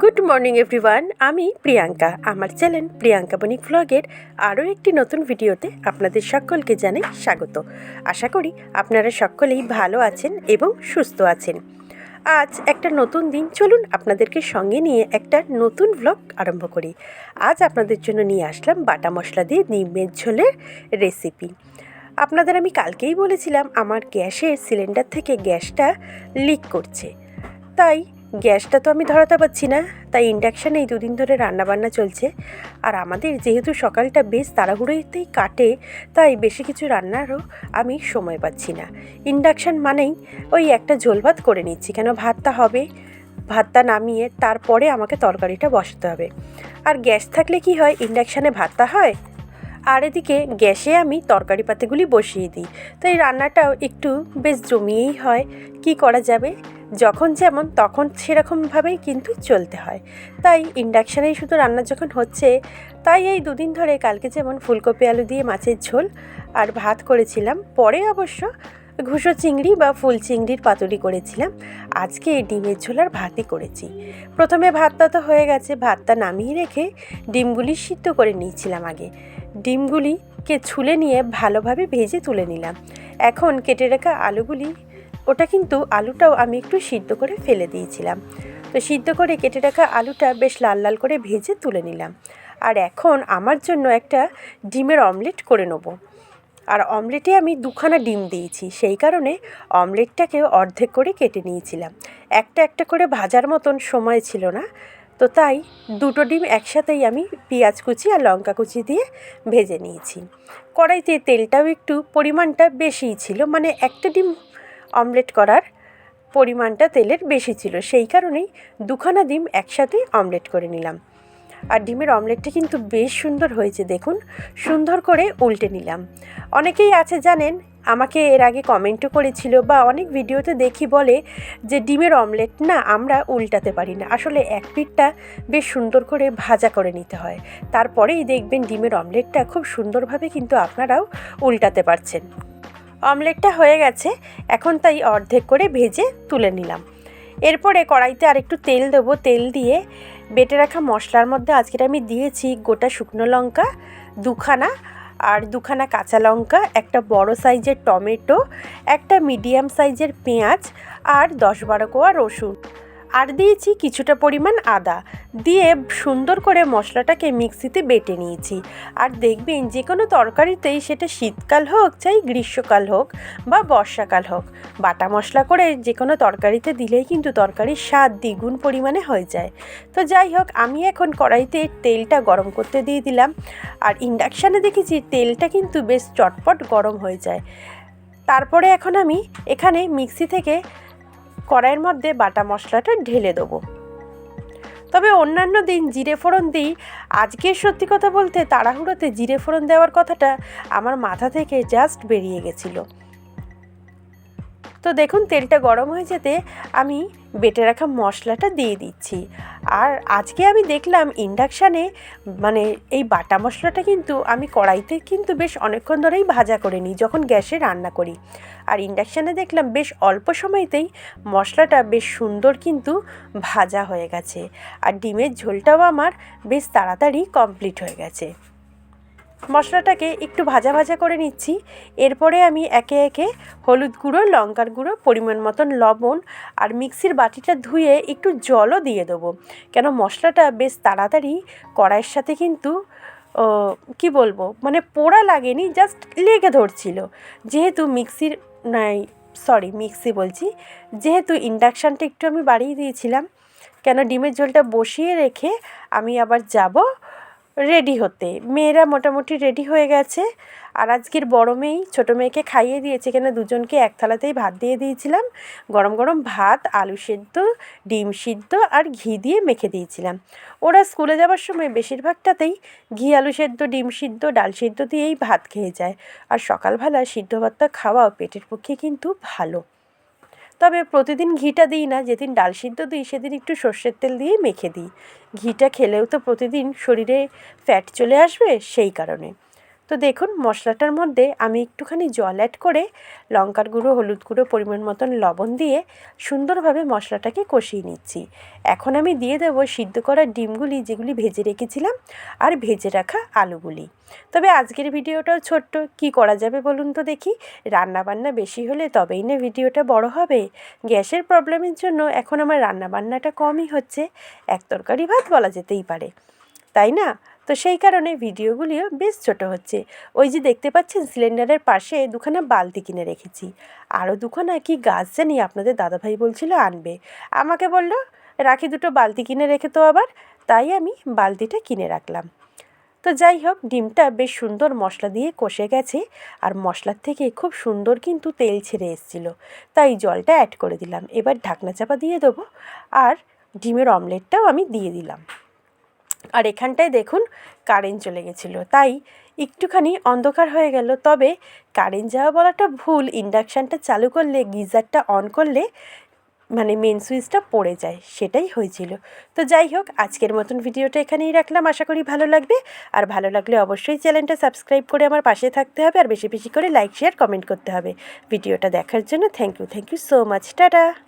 Good morning everyone আমি প্রিয়াঙ্কা। আমার channel Priyanka বণিক ভ্লগের আরও একটি নতুন ভিডিওতে আপনাদের সকলকে জানাই স্বাগত। আশা করি আপনারা সকলেই ভালো আছেন এবং সুস্থ আছেন। আজ একটা নতুন দিন। চলুন আপনাদেরকে সঙ্গে নিয়ে একটা নতুন ভ্লগ আরম্ভ করি। আজ আপনাদের জন্য নিয়ে আসলাম বাটা মশলা দিয়ে নিমের ঝোলের রেসিপি আপনাদের আমি কালকেই বলেছিলাম, আমার গ্যাসের সিলিন্ডার থেকে গ্যাসটা লিক করছে। তাই গ্যাসটা তো আমি ধরাতে পারছি না, তাই ইন্ডাকশানে এই দুদিন ধরে রান্নাবান্না চলছে। আর আমাদের যেহেতু সকালটা বেশ তাড়াহুড়োতেই কাটে, তাই বেশি কিছু রান্নারও আমি সময় পাচ্ছি না। ইন্ডাকশান মানেই ওই একটা ঝোল ভাত করে নিচ্ছি, কেন ভাতটা হবে, ভাতটা নামিয়ে তারপরে আমাকে তরকারিটা বসাতে হবে। আর গ্যাস থাকলে কি হয়, ইন্ডাকশানে ভাতটা হয়? আর এদিকে গ্যাসে আমি তরকারি পাতিগুলি বসিয়ে দিই তো এই রান্নাটাও একটু বেশ জমিয়েই হয়, কি করা যাবে? যখন যেমন, তখন সেরকমভাবেই কিন্তু চলতে হয়। তাই ইন্ডাকশানেই শুধু রান্না যখন হচ্ছে, তাই এই দুদিন ধরে কালকে যেমন ফুলকপি, আলু দিয়ে মাছের ঝোল আর ভাত করেছিলাম, পরে অবশ্য ঘুষো চিংড়ি বা ফুল চিংড়ির পাতুরি করেছিলাম। আজকে এই ডিমের ঝোল আর ভাতই করেছি। প্রথমে ভাতটা তো হয়ে গেছে, ভাতটা নামিয়ে রেখে ডিমগুলি সিদ্ধ করে নিয়েছিলাম আগে। ডিমগুলিকে ছুলে নিয়ে ভালোভাবে ভেজে তুলে নিলাম। এখন কেটে রাখা আলুগুলি ওটা কিন্তু আলুটাও আমি একটু সিদ্ধ করে ফেলে দিয়েছিলাম। তো সিদ্ধ করে কেটে রাখা আলুটা বেশ লাল লাল করে ভেজে তুলে নিলাম। আর এখন আমার জন্য একটা ডিমের অমলেট করে নেব। আর অমলেটে আমি দুখানা ডিম দিয়েছি, সেই কারণে অমলেটটাকে অর্ধেক করে কেটে নিয়েছিলাম। একটা একটা করে ভাজার মতন সময় ছিল না, তো তাই দুটো ডিম একসাথেই আমি পেঁয়াজ কুচি আর লঙ্কা কুচি দিয়ে ভেজে নিয়েছি। কড়াইতে তেলটাও একটু পরিমাণটা বেশিই ছিল মানে একটা ডিম অমলেট করার পরিমাণটা তেলের বেশি ছিল। সেই কারণেই দুখানা ডিম একসাথে অমলেট করে নিলাম। আর ডিমের অমলেটটা কিন্তু বেশ সুন্দর হয়েছে, দেখুন। সুন্দর করে উল্টে নিলাম। অনেকেই আছে জানেন, আমাকে এর আগে কমেন্টও করেছিল বা অনেক ভিডিওতে দেখি বলে যে ডিমের অমলেট না আমরা উল্টাতে পারি না। আসলে এক পিঠটা বেশ সুন্দর করে ভাজা করে নিতে হয়। তারপরেই দেখবেন ডিমের অমলেটটা খুব সুন্দরভাবে কিন্তু আপনারাও উল্টাতে পারছেন। অমলেটটা হয়ে গেছে, এখন তাই অর্ধেক করে ভেজে তুলে নিলাম। এরপরে কড়াইতে আর একটু তেল দেবো, তেল দিয়ে বেটে রাখা মশলার মধ্যে আজকের আমি দিয়েছি গোটা শুকনো লঙ্কা দুখানা আর দুখানা কাঁচা লঙ্কা, একটা বড় সাইজের টমেটো, একটা মিডিয়াম সাইজের পেঁয়াজ আর দশ বারো কোয়া রসুন। আর দিয়েছি কিছুটা পরিমাণ আদা। দিয়ে সুন্দর করে মশলাটাকে মিক্সিতে বেটে নিয়েছি। আর দেখবেন যে কোনো তরকারিতেই সেটা শীতকাল হোক, চাই গ্রীষ্মকাল হোক বা বর্ষাকাল হোক, বাটা মশলা করে যে কোনো তরকারিতে দিলেই কিন্তু তরকারির স্বাদ দ্বিগুণ পরিমাণে হয়ে যায়। তো যাই হোক, আমি এখন কড়াইতে তেলটা গরম করতে দিয়ে দিলাম। আর ইন্ডাকশানে দেখেছি তেলটা কিন্তু বেশ চটপট গরম হয়ে যায়। তারপরে এখন আমি এখানে মিক্সি থেকে কড়াইয়ের মধ্যে বাটা মশলাটা ঢেলে দেবো। তবে অন্যান্য দিন জিরে ফোড়ন দিই। আজকে সত্যি কথা বলতে তাড়াহুড়োতে জিরে ফোড়ন দেওয়ার কথাটা আমার মাথা থেকে জাস্ট বেরিয়ে গেছিল। তো দেখুন, তেলটা গরম হয়ে যেতে আমি বেটে রাখা মশলাটা দিয়ে দিচ্ছি। আর আজকে আমি দেখলাম ইন্ডাকশানে মানে এই বাটা মশলাটা কিন্তু আমি কড়াইতে কিন্তু বেশ অনেকক্ষণ ধরেই ভাজা করে নিই, যখন গ্যাসে রান্না করি। আর ইন্ডাকশানে দেখলাম বেশ অল্প সময়তেই মশলাটা বেশ সুন্দর কিন্তু ভাজা হয়ে গেছে। আর ডিমের ঝোলটাও আমার বেশ তাড়াতাড়ি কমপ্লিট হয়ে গেছে। মশলাটাকে একটু ভাজা ভাজা করে নিচ্ছি। এরপরে আমি একে একে হলুদ গুঁড়ো, লঙ্কার গুঁড়ো, পরিমাণ মতন লবণ আর মিক্সির বাটিটা ধুয়ে একটু জলও দিয়ে দেবো। কেন মশলাটা বেশ তাড়াতাড়ি কড়াইয়ের সাথে কিন্তু কি বলব মানে পোড়া লাগেনি, জাস্ট লেগে ধরছিল। যেহেতু মিক্সির, নাই, সরি, মিক্সি বলছি, যেহেতু ইন্ডাকশানটা একটু আমি বাড়িয়ে দিয়েছিলাম, কেন ডিমের ঝোলটা বসিয়ে রেখে আমি আবার যাব রেডি হতে। মেয়েরা মোটামুটি রেডি হয়ে গেছে। আর আজকের বড় মেয়েই ছোটো মেয়েকে খাইয়ে দিয়েছে কেন? দুজনকে এক থালাতেই ভাত দিয়ে দিয়েছিলাম। গরম গরম ভাত, আলু সেদ্ধ, ডিম সিদ্ধ আর ঘি দিয়ে মেখে দিয়েছিলাম। ওরা স্কুলে যাওয়ার সময় বেশিরভাগটাতেই ঘি, আলু সেদ্ধ, ডিম সিদ্ধ, ডাল সিদ্ধ দিয়েই ভাত খেয়ে যায়। আর সকালবেলা সিদ্ধ ভাতটা খাওয়াও পেটের পক্ষে কিন্তু ভালো। তবে প্রতিদিন ঘিটা দিই না, যেদিন ডাল সিদ্ধ দিই সেদিন একটু সর্ষের তেল দিয়ে মেখে দিই। ঘিটা খেলেও তো প্রতিদিন শরীরে ফ্যাট চলে আসবে সেই কারণে। তো দেখুন, মশলাটার মধ্যে আমি একটুখানি জল অ্যাড করে লঙ্কার গুঁড়ো, হলুদ গুঁড়ো পরিমাণ মতন লবণ দিয়ে সুন্দরভাবে মশলাটাকে কষিয়ে নিচ্ছি। এখন আমি দিয়ে দেবো সিদ্ধ করা ডিমগুলি যেগুলি ভেজে রেখেছিলাম আর ভেজে রাখা আলুগুলি। তবে আজকের ভিডিওটাও ছোট্ট, কি করা যাবে বলুন তো দেখি? রান্নাবান্না বেশি হলে তবেই না ভিডিওটা বড় হবে। গ্যাসের প্রবলেমের জন্য এখন আমার রান্নাবান্নাটা কমই হচ্ছে, এক তরকারি ভাত বলা যেতেই পারে। তাই না? তো সেই কারণে ভিডিওগুলিও বেশ ছোট হচ্ছে। ওই যে দেখতে পাচ্ছেন, সিলিন্ডারের পাশে দুখানা বালতি কিনে রেখেছি। আরও দুখানা কি গাছ জানি আপনাদের দাদাভাই বলছিল আনবে। আমাকে বলল, রাখি দুটো বালতি কিনে রেখে তো আবার। তাই আমি বালতিটা কিনে রাখলাম। তো যাই হোক, ডিমটা বেশ সুন্দর মশলা দিয়ে কষে গেছে আর মশলার থেকে খুব সুন্দর কিন্তু তেল ছেড়ে এসেছিল। তাই জলটা অ্যাড করে দিলাম। এবার ঢাকনা চাপা দিয়ে দেবো আর ডিমের অমলেটটাও আমি দিয়ে দিলাম। আর এখানটায় দেখুন কারেন্ট চলে গেছিল। তাই একটুখানি অন্ধকার হয়ে গেল। তবে কারেন্ট যাওয়া বলাটা ভুল। ইন্ডাকশানটা চালু করলে, গিজারটা অন করলে মানে মেন সুইচটা পড়ে যায়। সেটাই হয়েছিল। তো যাই হোক, আজকের মতন ভিডিওটা এখানেই রাখলাম। আশা করি ভালো লাগবে। আর ভালো লাগলে অবশ্যই চ্যানেলটা সাবস্ক্রাইব করে আমার পাশে থাকতে হবে। আর বেশি বেশি করে লাইক শেয়ার কমেন্ট করতে হবে। ভিডিওটা দেখার জন্য thank you thank you so much tata!